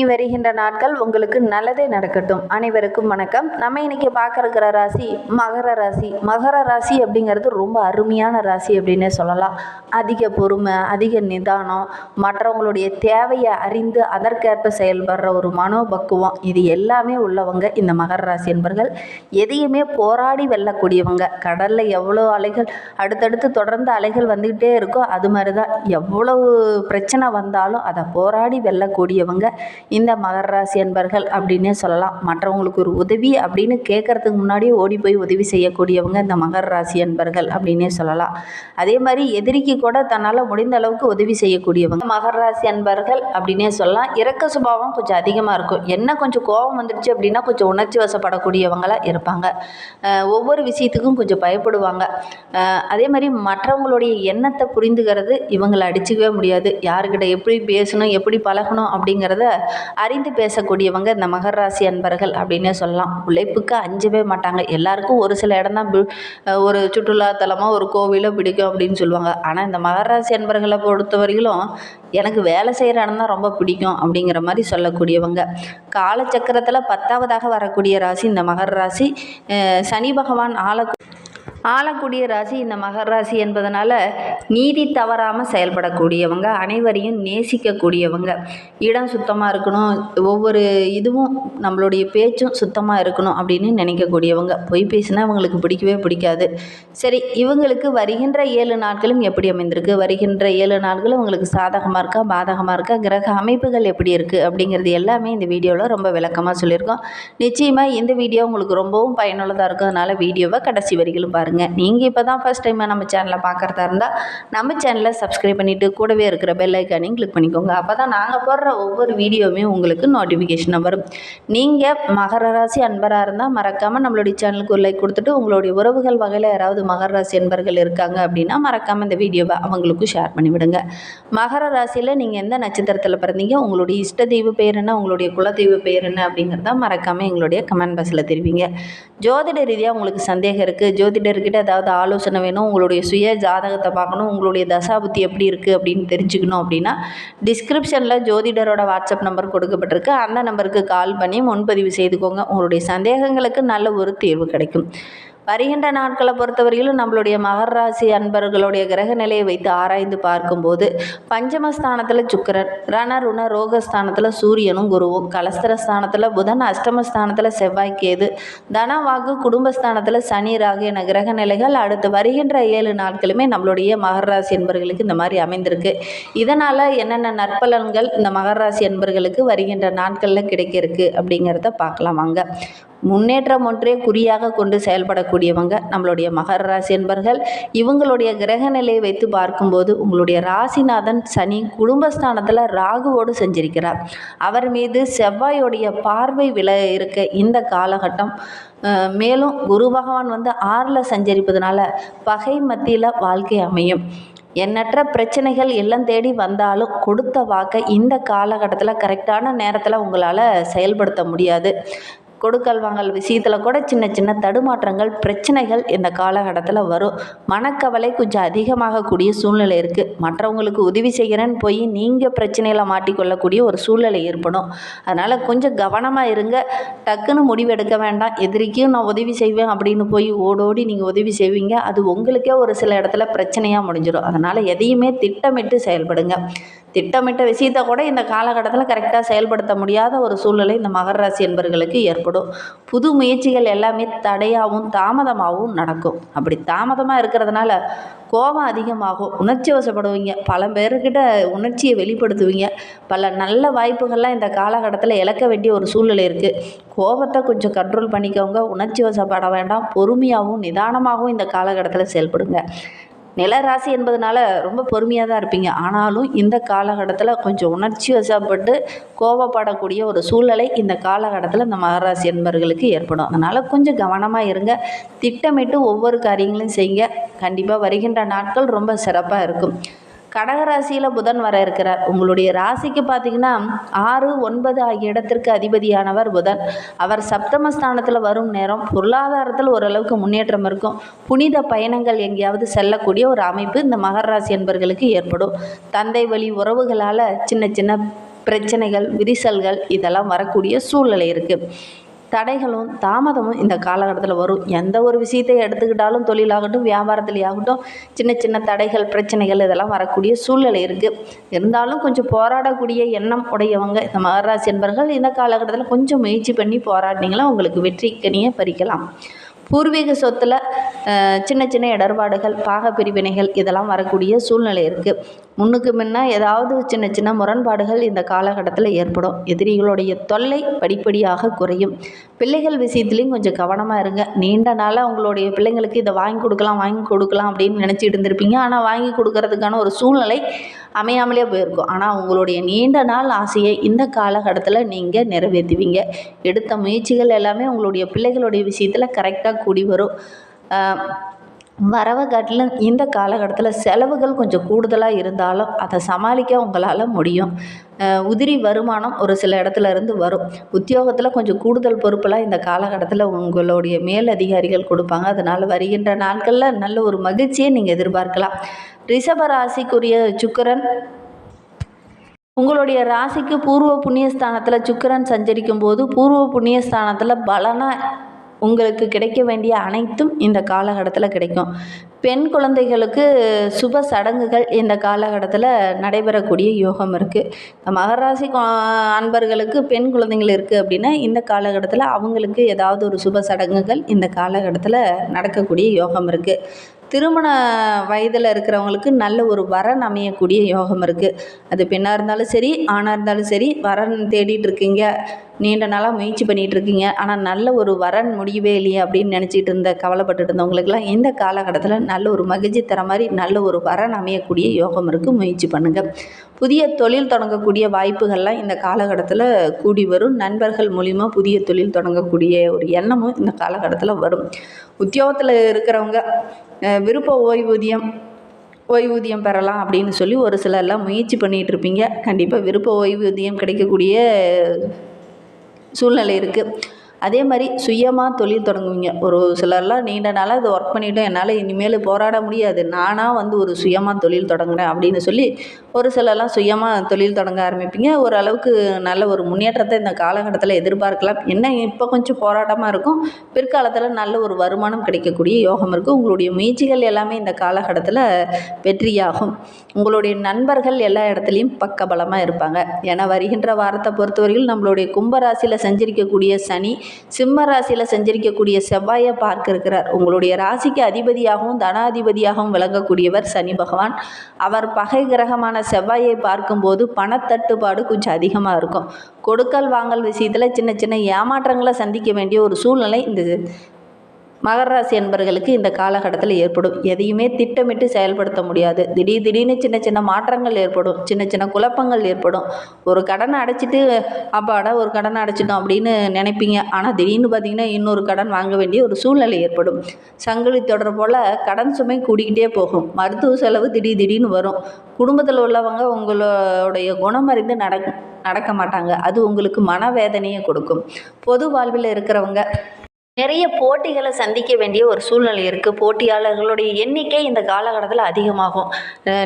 இனி வருகின்ற நாட்கள் உங்களுக்கு நல்லதே நடக்கட்டும். அனைவருக்கும் வணக்கம். நம்ம இன்னைக்கு பார்க்க ராசி மகர ராசி. மகர ராசி அப்படிங்கிறது ரொம்ப அருமையான ராசி அப்படின்னே சொல்லலாம். அதிக பொறுமை அதிக நிதானம் மற்றவங்களுடைய தேவையை அறிந்து அதற்கேற்ப செயல்படுற ஒரு மனோபக்குவம். இது எல்லாமே உள்ளவங்க இந்த மகர ராசி என்பர்கள். எதையுமே போராடி வெல்லக்கூடியவங்க. கடலில் எவ்வளோ அலைகள் அடுத்தடுத்து தொடர்ந்து அலைகள் வந்துக்கிட்டே இருக்கோ அது மாதிரி தான் எவ்வளவு பிரச்சனை வந்தாலும் அதை போராடி வெல்லக்கூடியவங்க. இந்த மகர ராசி அன்பர்கள் அப்படின்னே சொல்லலாம். மற்றவங்களுக்கு ஒரு உதவி அப்படின்னு கேட்கறதுக்கு முன்னாடியே ஓடி போய் உதவி செய்யக்கூடியவங்க இந்த மகர ராசி அன்பர்கள் அப்படின்னே சொல்லலாம். அதே மாதிரி எதிரிக்கு கூட தன்னால் முடிந்த அளவுக்கு உதவி செய்யக்கூடியவங்க மகர ராசி அன்பர்கள் அப்படின்னே சொல்லலாம். இறக்க சுபாவம் கொஞ்சம் அதிகமாக இருக்கும். என்ன கொஞ்சம் கோபம் வந்துடுச்சு அப்படின்னா கொஞ்சம் உணர்ச்சி வசப்படக்கூடியவங்களாக இருப்பாங்க. ஒவ்வொரு விஷயத்துக்கும் கொஞ்சம் பயப்படுவாங்க. அதே மாதிரி மற்றவங்களுடைய எண்ணத்தை புரிந்துக்கிறது இவங்களை அடிச்சுக்கவே முடியாது. யாருக்கிட்ட எப்படி பேசணும் எப்படி பழகணும் அப்படிங்கிறத அறிந்து பேசக்கூடியவங்க இந்த மகராசி அன்பர்கள் அப்படின்னே சொல்லலாம். உழைப்புக்கு அஞ்சவே மாட்டாங்க. எல்லாருக்கும் ஒரு சில இடம் தான் ஒரு சுற்றுலாத்தலமோ ஒரு கோவிலோ பிடிக்கும் அப்படின்னு சொல்லுவாங்க. ஆனால் இந்த மகராசி அன்பர்களை பொறுத்தவரையிலும் எனக்கு வேலை செய்கிற இடம் தான் ரொம்ப பிடிக்கும் அப்படிங்கிற மாதிரி சொல்லக்கூடியவங்க. காலச்சக்கரத்தில் பத்தாவதாக வரக்கூடிய ராசி இந்த மகர ராசி. சனி பகவான் ஆள ஆளக்கூடிய ராசி இந்த மகர ராசி என்பதனால நீதி தவறாமல் செயல்படக்கூடியவங்க அனைவரையும் நேசிக்கக்கூடியவங்க. இடம் சுத்தமாக இருக்கணும். ஒவ்வொரு இதுவும் நம்மளுடைய பேச்சும் சுத்தமாக இருக்கணும் அப்படின்னு நினைக்கக்கூடியவங்க. பொய் பேசினா இவங்களுக்கு பிடிக்கவே பிடிக்காது. சரி இவங்களுக்கு வருகின்ற ஏழு நாட்களும் எப்படி அமைந்திருக்கு? வருகின்ற ஏழு நாட்களும் அவங்களுக்கு சாதகமாக இருக்கா? பாதகமாக இருக்கா? கிரக அமைப்புகள் எப்படி இருக்குது அப்படிங்கிறது எல்லாமே இந்த வீடியோவில் ரொம்ப விளக்கமாக சொல்லியிருக்கோம். நிச்சயமாக இந்த வீடியோ உங்களுக்கு ரொம்பவும் பயனுள்ளதாக இருக்கும் அதனால் வீடியோவை கடைசி வரிகளும் பாருங்கள் நீங்கள் இப்போ தான் ஃபஸ்ட் டைமாக நம்ம சேனலை பார்க்குறதா இருந்தால் நம்ம சேனலை சப்ஸ்கிரைப் பண்ணிவிட்டு கூடவே இருக்கிற பெல் ஐக்கானையும் கிளிக் பண்ணிக்கோங்க. அப்போ தான் நாங்கள் போடுற ஒவ்வொரு வீடியோவுமே உங்களுக்கு நோட்டிஃபிகேஷனாக வரும். நீங்கள் மகர ராசி அன்பராக இருந்தால் மறக்காமல் நம்மளுடைய சேனலுக்கு ஒரு லைக் கொடுத்துட்டு உங்களுடைய உறவுகள் வகையில் யாராவது மகர ராசி அன்பர்கள் இருக்காங்க அப்படின்னா மறக்காமல் இந்த வீடியோவை அவங்களுக்கும் ஷேர் பண்ணிவிடுங்க மகர ராசியில் நீங்கள் எந்த நட்சத்திரத்தில் பிறந்தீங்க உங்களுடைய இஷ்ட தெய்வ பெயர் என்ன உங்களுடைய குலதெய்வ பெயர் என்ன அப்படிங்கிறத மறக்காமல் எங்களுடைய கமெண்ட் பாக்ஸில் தெரிவிங்க. ஜோதிட ரீதியாக உங்களுக்கு சந்தேகம் இருக்குது ஜோதிடர் உங்கள்கிட்ட ஏதாவது ஆலோசனை வேணும் உங்களுடைய சுய ஜாதகத்தை பார்க்கணும் உங்களுடைய தசாபுத்தி எப்படி இருக்குது அப்படின்னு தெரிஞ்சுக்கணும் அப்படின்னா டிஸ்கிரிப்ஷனில் ஜோதிடரோட வாட்ஸ்அப் நம்பர் கொடுக்கப்பட்டிருக்கு. அந்த நம்பருக்கு கால் பண்ணி முன்பதிவு செய்துக்கோங்க. உங்களுடைய சந்தேகங்களுக்கு நல்ல ஒரு தீர்வு கிடைக்கும். வருகின்ற நாட்களை பொறுத்தவரையிலும் நம்மளுடைய மகர ராசி அன்பர்களுடைய கிரக நிலையை வைத்து ஆராய்ந்து பார்க்கும்போது பஞ்சமஸ்தானத்தில் சுக்கரன் ரண ருண ரோகஸ்தானத்தில் சூரியனும் குருவும் கலஸ்திரஸ்தானத்தில் புதன் அஷ்டமஸ்தானத்தில் செவ்வாய் கேது தன வாக்கு குடும்பஸ்தானத்தில் சனி ராகு என கிரக நிலைகள் அடுத்து வருகின்ற ஏழு நாட்களுமே நம்மளுடைய மகர ராசி என்பர்களுக்கு இந்த மாதிரி அமைந்திருக்கு. இதனால் என்னென்ன நற்பலன்கள் இந்த மகர ராசி என்பர்களுக்கு வருகின்ற நாட்களில் கிடைக்க இருக்கு அப்படிங்கிறத பார்க்கலாம் வாங்க. முன்னேற்றம் ஒன்றே குறியாக கொண்டு செயல்படக்கூடியவங்க நம்மளுடைய மகர ராசி என்பர்கள். இவங்களுடைய கிரக நிலையை வைத்து பார்க்கும்போது உங்களுடைய ராசிநாதன் சனி குடும்பஸ்தானத்தில் ராகுவோடு செஞ்சிருக்கிறார். அவர் மீது செவ்வாயோடைய பார்வை வில இருக்க இந்த காலகட்டம் மேலும் குரு பகவான் வந்து ஆறில் சஞ்சரிப்பதனால பகை மத்தியில் வாழ்க்கை அமையும். எண்ணற்ற பிரச்சனைகள் எல்லாம் தேடி வந்தாலும் கொடுத்த வாக்கை இந்த காலகட்டத்தில் கரெக்டான நேரத்தில் உங்களால் செயல்படுத்த முடியாது. கொடுக்கல் வாங்கல் விஷயத்தில் கூட சின்ன சின்ன தடுமாற்றங்கள் பிரச்சனைகள் இந்த காலகட்டத்தில் வரும். மனக்கவலை கொஞ்சம் அதிகமாகக்கூடிய சூழ்நிலை இருக்குது மற்றவங்களுக்கு உதவி செய்கிறேன்னு போய் நீங்கள் பிரச்சனையில் மாட்டிக்கொள்ளக்கூடிய ஒரு சூழ்நிலை ஏற்படும். அதனால் கொஞ்சம் கவனமாக இருங்க. டக்குன்னு முடிவெடுக்க வேண்டாம். எதிரிக்கும் நான் உதவி செய்வேன் அப்படின்னு போய் ஓடோடி நீங்கள் உதவி செய்வீங்க. அது உங்களுக்கே ஒரு சில இடத்துல பிரச்சனையாக முடிஞ்சிடும் அதனால் எதையுமே திட்டமிட்டு செயல்படுங்க. திட்டமிட்ட விஷயத்தை கூட இந்த காலகட்டத்தில் கரெக்டாக செயல்படுத்த முடியாத ஒரு சூழ்நிலை இந்த மகர ராசி என்பர்களுக்கு ஏற்படும். புது முயற்சிகள் எல்லாமே தடையாகவும் தாமதமாகவும் நடக்கும். அப்படி தாமதமாக இருக்கிறதுனால கோபம் அதிகமாகும். உணர்ச்சி வசப்படுவீங்க. பல பேர்கிட்ட உணர்ச்சியை வெளிப்படுத்துவீங்க. பல நல்ல வாய்ப்புகள்லாம் இந்த காலகட்டத்தில் இழக்க வேண்டிய ஒரு சூழ்நிலை இருக்குது கோபத்தை கொஞ்சம் கண்ட்ரோல் பண்ணிக்கோங்க. உணர்ச்சி வசப்பட வேண்டாம். பொறுமையாகவும் நிதானமாகவும் இந்த காலகட்டத்தில் செயல்படுங்க. நிலராசி என்பதனால ரொம்ப பொறுமையாக தான் இருப்பீங்க. ஆனாலும் இந்த காலகட்டத்தில் கொஞ்சம் உணர்ச்சி வசப்பட்டு கோபப்படக்கூடிய ஒரு சூழ்நிலை இந்த காலகட்டத்தில் இந்த மகராசி என்பவர்களுக்கு ஏற்படும். அதனால் கொஞ்சம் கவனமாக இருங்க. திட்டமிட்டு ஒவ்வொரு காரியங்களையும் செய்யுங்க. கண்டிப்பாக வருகின்ற நாட்கள் ரொம்ப சிறப்பாக இருக்கும். கடகராசியில் புதன் வர இருக்கிறார். உங்களுடைய ராசிக்கு பார்த்தீங்கன்னா ஆறு ஒன்பது ஆகிய இடத்திற்கு அதிபதியானவர் புதன். அவர் சப்தமஸ்தானத்தில் வரும் நேரம் பொருளாதாரத்தில் ஓரளவுக்கு முன்னேற்றம் இருக்கும். புனித பயணங்கள் எங்கேயாவது செல்லக்கூடிய ஒரு அமைப்பு இந்த மகர ராசி என்பர்களுக்கு ஏற்படும். தந்தை வழி உறவுகளால் சின்ன சின்ன பிரச்சனைகள் விரிசல்கள் இதெல்லாம் வரக்கூடிய சூழ்நிலை இருக்குது தடைகளும் தாமதமும் இந்த காலகட்டத்தில் வரும். எந்த ஒரு விஷயத்தை எடுத்துக்கிட்டாலும் தொழிலாகட்டும் வியாபாரத்துலேயாகட்டும் சின்ன சின்ன தடைகள் பிரச்சனைகள் இதெல்லாம் வரக்கூடிய சூழ்நிலை இருக்குது இருந்தாலும் கொஞ்சம் போராடக்கூடிய எண்ணம் உடையவங்க இந்த மகராசி என்பர்கள் இந்த காலகட்டத்தில் கொஞ்சம் முயற்சி பண்ணி போராடினீங்களா உங்களுக்கு வெற்றி கனியை பறிக்கலாம். பூர்வீக சொத்தில் சின்ன சின்ன இடர்பாடுகள் பாக பிரிவினைகள் இதெல்லாம் வரக்கூடிய சூழ்நிலை இருக்குது முன்னுக்கு முன்னே ஏதாவது சின்ன சின்ன முரண்பாடுகள் இந்த காலகட்டத்தில் ஏற்படும். எதிரிகளுடைய தொல்லை படிப்படியாக குறையும். பிள்ளைகள் விஷயத்துலேயும் கொஞ்சம் கவனமாக இருங்க. நீண்ட நாளாக உங்களுடைய பிள்ளைங்களுக்கு இதை வாங்கி கொடுக்கலாம் வாங்கி கொடுக்கலாம் அப்படின்னு நினச்சிட்டு இருந்திருப்பீங்க. ஆனால் வாங்கி கொடுக்கறதுக்கான ஒரு சூழ்நிலை அமையாமலே போயிருக்கும். ஆனால் உங்களுடைய நீண்ட நாள் ஆசையை இந்த காலகட்டத்தில் நீங்கள் நிறைவேற்றுவீங்க. எடுத்த முயற்சிகள் எல்லாமே உங்களுடைய பிள்ளைகளுடைய விஷயத்தில் கரெக்டாக கூடி வரும். வரவகாட்டில் இந்த காலகட்டத்தில் செலவுகள் கொஞ்சம் கூடுதலாக இருந்தாலும் அதை சமாளிக்க உங்களால் முடியும். உதிரி வருமானம் ஒரு சில இடத்துல இருந்து வரும். உத்தியோகத்தில் கொஞ்சம் கூடுதல் பொறுப்பெல்லாம் இந்த காலகட்டத்தில் உங்களுடைய மேல் அதிகாரிகள் கொடுப்பாங்க. அதனால் வருகின்ற நாட்களில் நல்ல ஒரு மகிழ்ச்சியை நீங்கள் எதிர்பார்க்கலாம். ரிஷபராசிக்குரிய ராசிக்குரிய உங்களுடைய ராசிக்கு பூர்வ புண்ணியஸ்தானத்தில் சுக்கிரன் சஞ்சரிக்கும் போது பூர்வ புண்ணியஸ்தானத்தில் பலனாக உங்களுக்கு கிடைக்க வேண்டிய அனைத்தும் இந்த காலகட்டத்தில் கிடைக்கும். பெண் குழந்தைகளுக்கு சுப சடங்குகள் இந்த காலகட்டத்தில் நடைபெறக்கூடிய யோகம் இருக்குது மகராசி அன்பர்களுக்கு பெண் குழந்தைகள் இருக்குது அப்படின்னா இந்த காலகட்டத்தில் அவங்களுக்கு ஏதாவது ஒரு சுப சடங்குகள் இந்த காலகட்டத்தில் நடக்கக்கூடிய யோகம் இருக்குது திருமண வயதில் இருக்கிறவங்களுக்கு நல்ல ஒரு வரன் அமையக்கூடிய யோகம் இருக்குது அது பெண்ணாக இருந்தாலும் சரி ஆணாக இருந்தாலும் சரி வரன் தேடிட்டு இருக்கீங்க. நீண்ட நாளாக முயற்சி பண்ணிகிட்டு இருக்கீங்க. ஆனால் நல்ல ஒரு வரன் முடியவே இல்லையே அப்படின்னு நினச்சிட்டு இருந்த கவலைப்பட்டுட்டு இருந்தவங்களுக்கெல்லாம் இந்த காலகட்டத்தில் நல்ல ஒரு மகிழ்ச்சி தர மாதிரி நல்ல ஒரு வரன் அமையக்கூடிய யோகம் இருக்குது முயற்சி பண்ணுங்கள் புதிய தொழில் தொடங்கக்கூடிய வாய்ப்புகள்லாம் இந்த காலகட்டத்தில் கூடி வரும். நண்பர்கள் மூலிமா புதிய தொழில் தொடங்கக்கூடிய ஒரு எண்ணமும் இந்த காலகட்டத்தில் வரும். உத்தியோகத்தில் இருக்கிறவங்க விருப்ப ஓய்வூதியம் ஓய்வூதியம் பெறலாம் அப்படின்னு சொல்லி ஒரு சிலர்லாம் முயற்சி பண்ணிகிட்டு இருப்பீங்க. கண்டிப்பாக விருப்ப ஓய்வூதியம் கிடைக்கக்கூடிய சூழ்நிலை இருக்குது அதே மாதிரி சுயமாக தொழில் தொடங்குவீங்க. ஒரு சிலர்லாம் நீண்ட நாளாக இதை ஒர்க் பண்ணிவிட்டோம் என்னால் இனிமேல் போராட முடியாது. நானாக வந்து ஒரு சுயமாக தொழில் தொடங்குறேன் அப்படின்னு சொல்லி ஒரு சிலர்லாம் சுயமாக தொழில் தொடங்க ஆரம்பிப்பீங்க. ஓரளவுக்கு நல்ல ஒரு முன்னேற்றத்தை இந்த காலகட்டத்தில் எதிர்பார்க்கலாம். என்ன இப்போ கொஞ்சம் போராட்டமாக இருக்கும். பிற்காலத்தில் நல்ல ஒரு வருமானம் கிடைக்கக்கூடிய யோகம் இருக்குது உங்களுடைய முயற்சிகள் எல்லாமே இந்த காலகட்டத்தில் வெற்றியாகும். உங்களுடைய நண்பர்கள் எல்லா இடத்துலையும் பக்கபலமாக இருப்பாங்க. ஏன்னா வருகின்ற வாரத்தை பொறுத்தவரையில் நம்மளுடைய கும்பராசியில் சஞ்சரிக்கக்கூடிய சனி சிம்ம ராசியில் செஞ்சிருக்கக்கூடிய செவ்வாயை பார்க்க இருக்கிறார் உங்களுடைய ராசிக்கு அதிபதியாகவும் தனாதிபதியாகவும் விளங்கக்கூடியவர் சனி பகவான். அவர் பகை கிரகமான செவ்வாயை பார்க்கும்போது பணத்தட்டுப்பாடு கொஞ்சம் அதிகமாக இருக்கும். கொடுக்கல் வாங்கல் விஷயத்தில் சின்ன சின்ன ஏமாற்றங்களை சந்திக்க வேண்டிய ஒரு சூழ்நிலை இந்த மகர ராசி என்பர்களுக்கு இந்த காலகட்டத்தில் ஏற்படும். எதையுமே திட்டமிட்டு செயல்படுத்த முடியாது. திடீர் திடீர்னு சின்ன சின்ன மாற்றங்கள் ஏற்படும். சின்ன சின்ன குழப்பங்கள் ஏற்படும். ஒரு கடனை அடைச்சிட்டு அப்பாடா ஒரு கடனை அடைச்சிட்டோம் அப்படின்னு நினைப்பீங்க. ஆனால் திடீர்னு பார்த்தீங்கன்னா இன்னொரு கடன் வாங்க வேண்டிய ஒரு சூழ்நிலை ஏற்படும். சங்கிலி தொடர் போல் கடன் சுமை கூடிக்கிட்டே போகும். மருத்துவ செலவு திடீர் திடீர்னு வரும். குடும்பத்தில் உள்ளவங்க உங்களுடைய குணமறிந்து நடக்கும் நடக்க நடக்க மாட்டாங்க. அது உங்களுக்கு மனவேதனையை கொடுக்கும். பொது வாழ்வில் இருக்கிறவங்க நிறைய போட்டிகளை சந்திக்க வேண்டிய ஒரு சூழ்நிலை இருக்குது போட்டியாளர்களுடைய எண்ணிக்கை இந்த காலகட்டத்தில் அதிகமாகும்.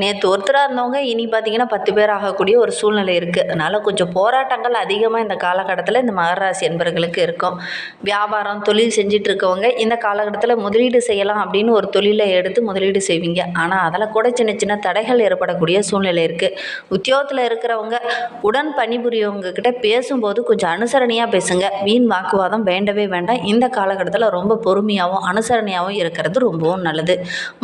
நேற்று ஒருத்தராக இருந்தவங்க இனி பார்த்தீங்கன்னா பத்து பேர் ஆகக்கூடிய ஒரு சூழ்நிலை இருக்குது அதனால் கொஞ்சம் போராட்டங்கள் அதிகமாக இந்த காலகட்டத்தில் இந்த மகராசி என்பவர்களுக்கு இருக்கும். வியாபாரம் தொழில் செஞ்சிட்டு இருக்கவங்க இந்த காலகட்டத்தில் முதலீடு செய்யலாம் அப்படின்னு ஒரு தொழிலை எடுத்து முதலீடு செய்வீங்க. ஆனால் அதில் கூட சின்ன சின்ன தடைகள் ஏற்படக்கூடிய சூழ்நிலை இருக்குது உத்தியோகத்தில் இருக்கிறவங்க உடன் பணிபுரியவங்க கிட்ட பேசும்போது கொஞ்சம் அனுசரணையாக பேசுங்க. வீண் வாக்குவாதம் வேண்டவே வேண்டாம். இந்த காலகட்டத்தில் ரொம்ப பொறுமையாகவும் அனுசரணையாகவும் இருக்கிறது ரொம்பவும் நல்லது.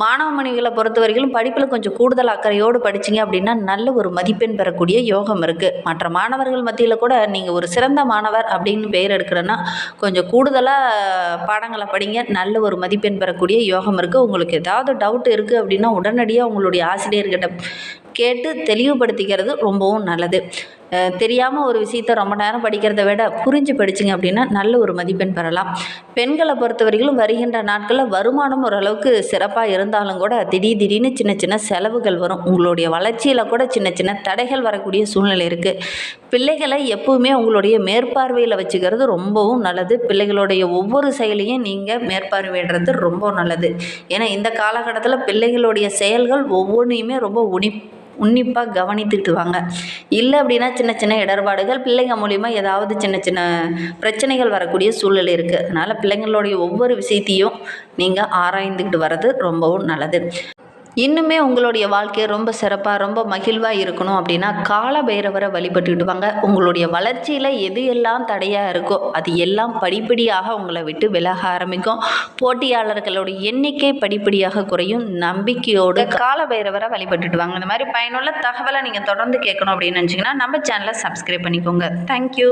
மாணவ மணிகளை பொறுத்த வரைக்கும் படிப்பில் கொஞ்சம் கூடுதல் அக்கறையோடு படிச்சீங்க அப்படின்னா நல்ல ஒரு மதிப்பெண் பெறக்கூடிய யோகம் இருக்குது மற்ற மாணவர்கள் மத்தியில் கூட நீங்கள் ஒரு சிறந்த மாணவர் அப்படின்னு பெயர் எடுக்கிறேன்னா கொஞ்சம் கூடுதலாக பாடங்களை படிங்க. நல்ல ஒரு மதிப்பெண் பெறக்கூடிய யோகம் இருக்குது உங்களுக்கு ஏதாவது டவுட் இருக்குது அப்படின்னா உடனடியாக உங்களுடைய ஆசிரியர்கிட்ட கேட்டு தெளிவுபடுத்திக்கிறது ரொம்பவும் நல்லது. தெரியாமல் ஒரு விஷயத்த ரொம்ப நேரம் படிக்கிறத விட புரிஞ்சு படிச்சிங்க அப்படின்னா நல்ல ஒரு மதிப்பெண் பெறலாம். பெண்களை பொறுத்த வரைக்கும் வருகின்ற நாட்களில் வருமானம் ஓரளவுக்கு சிறப்பாக இருந்தாலும் கூட திடீர் திடீர்னு சின்ன சின்ன செலவுகள் வரும். உங்களுடைய வளர்ச்சியில் கூட சின்ன சின்ன தடைகள் வரக்கூடிய சூழ்நிலை இருக்குது பிள்ளைகளை எப்பவுமே உங்களுடைய மேற்பார்வையில் வச்சுக்கிறது ரொம்பவும் நல்லது. பிள்ளைகளுடைய ஒவ்வொரு செயலையும் நீங்கள் மேற்பார்வையிடுறது ரொம்ப நல்லது. ஏன்னா இந்த காலகட்டத்தில் பிள்ளைகளுடைய செயல்கள் ஒவ்வொன்றையுமே ரொம்ப உனி உன்னிப்பாக கவனித்துட்டு வாங்க இல்லை அப்படின்னா சின்ன சின்ன இடர்பாடுகள் பிள்ளைங்க மூலிமா ஏதாவது சின்ன சின்ன பிரச்சனைகள் வரக்கூடிய சூழல் இருக்குது அதனால் பிள்ளைங்களுடைய ஒவ்வொரு விஷயத்தையும் நீங்கள் ஆராய்ந்துக்கிட்டு வர்றது ரொம்பவும் நல்லது. இன்னுமே உங்களுடைய வாழ்க்கையை ரொம்ப சிறப்பாக ரொம்ப மகிழ்வாக இருக்கணும் அப்படின்னா கால பைரவரை வழிபட்டுக்கிட்டு வாங்க உங்களுடைய வளர்ச்சியில் எது எல்லாம் தடையாக இருக்கோ அது எல்லாம் படிப்படியாக உங்களை விட்டு விலக ஆரம்பிக்கும். போட்டியாளர்களுடைய எண்ணிக்கை படிப்படியாக குறையும். நம்பிக்கையோடு கால பைரவரை வழிபட்டுட்டு வாங்க இந்த மாதிரி பயனுள்ள தகவலை நீங்கள் தொடர்ந்து கேட்கணும் அப்படின்னு நினச்சிங்கன்னா நம்ம சேனலை சப்ஸ்கிரைப் பண்ணிக்கோங்க. தேங்க்யூ